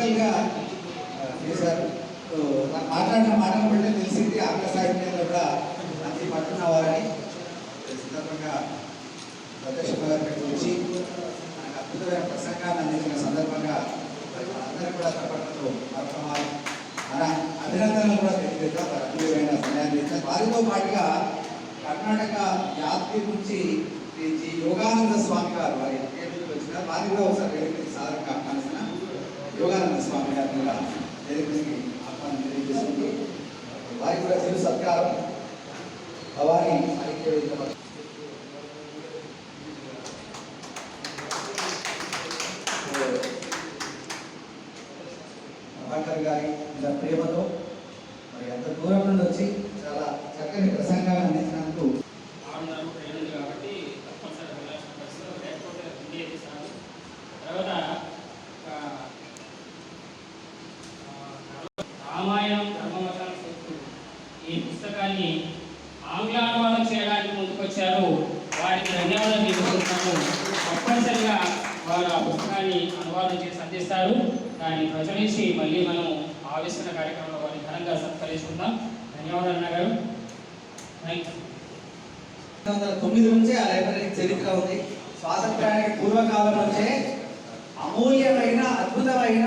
ప్రిన్సిపల్గా చేశారు. మాట్లాడిన మాటలు బట్టి తెలిసింది ఆంగ్ల సాహిత్యంలో కూడా మంచి పట్టున్న వారని. సందర్భంగా ప్రదర్శన గారికి వచ్చి మనకు అద్భుతమైన ప్రసంగాన్ని అందించిన సందర్భంగా అందరూ కూడా తప్పట్లతో మరొక మన అభినందనలు కూడా తెలియజేద్దాం. వారి అద్భుతమైన సమయాన్ని ఇచ్చారు. వారితో పాటుగా కర్ణాటక యాత్రి నుంచి యోగానంద స్వామి గారు వారి వచ్చిన వారిలో కూడా ఒకసారి వేదికకి సాధారణంగా ఆహ్వానిస్తున్న యోగానంద స్వామి గారు కూడా వేదికకి ఆహ్వానం తెలియజేస్తుంది వారికి కూడా చిరు సత్కారం వారి. ఐక్యవేదిక ప్రభాకర్ గారి ఇలా ప్రేమతో మరి అంత దూరం నుండి వచ్చి చాలా చక్కని ప్రసంగాన్ని అందించినందుకు కాబట్టి తప్పనిసరి తర్వాత ఆ, ఆ, రామాయణం ధర్మవచన సూక్తులు ఈ పుస్తకాన్ని ఆంగ్ల అనువాదం చేయడానికి ముందుకొచ్చారు వారికి ధన్యవాదాలు తెలుపుతున్నాను తప్పనిసరిగా వారు ఆ పుస్తకాన్ని చేసి అందిస్తారు దాన్ని ప్రచురించి మళ్ళీ మనం ఆవిష్కరణ కార్యక్రమంలో వారిని ఘనంగా సత్కరించుకుందాం. ధన్యవాదాలు అన్న గారు. తొమ్మిది నుంచే ఆ లైబ్రరీ చరిత్ర ఉంది. స్వాతంత్రానికి పూర్వకాలం నుంచే అమూల్యమైన అద్భుతమైన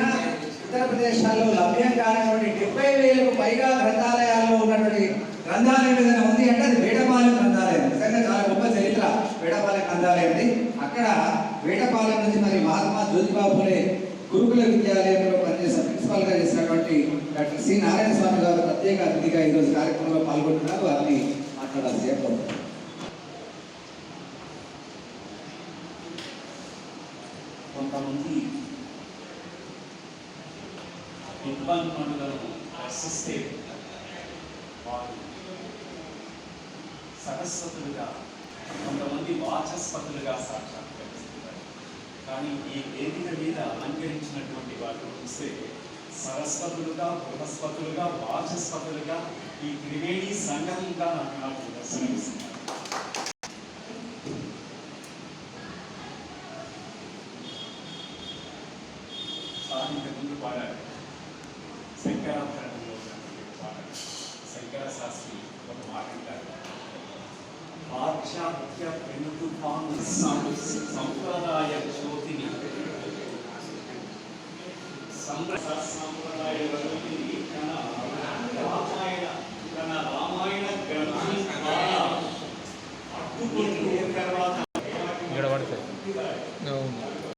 ఇతర ప్రదేశాల్లో లభ్యం కానటువంటి డెబ్బై వేలకు పైగా గ్రంథాలయాల్లో ఉన్నటువంటి గ్రంథాలయం మీద ఉంది అంటే అది వేటపాలెం గ్రంథాలయం నిజంగా చాలా గొప్ప చరిత్ర వేటపాలెం అక్కడ వేటపాలెం నుంచి మరి మహాత్మా జ్యోతిబాబు ఫులే గురుకుల విద్యాలయంలో పనిచేసిన ప్రిన్సిపాల్గా చేసినటువంటి డాక్టర్ సి. నారాయణ స్వామి గారు ప్రత్యేక అతిథిగా ఈరోజు కార్యక్రమంలో పాల్గొంటున్నారు. వారిని మాట్లాడాల్సి కోరుతున్నాను కొంతమంది ఇబ్బందులను ప్రశ్నిస్తే వారు సరస్వతులుగా కొంతమంది వాచస్పతులుగా సాక్షాత్కరిస్తున్నారు కానీ ఈ వేదిక మీద అలంకరించినటువంటి వాళ్ళు చూస్తే సరస్వతులుగా బృహస్పతులుగా వాచస్పతులుగా ఈ త్రివేణి సంఘంగా నాకు దర్శనమిస్తున్నారు. ముందు పాడారు. శంకరాభరణంలో పాడారు శంకర శాస్త్రి పాశ్చాత్య పెనుతుపాను సంప్రదాయ జ్యోతిని సంప్రదాయ జ్యోతిని తన రామాయణ తన రామాయణ గ్రంథం ద్వారా అడ్డుకుంటూ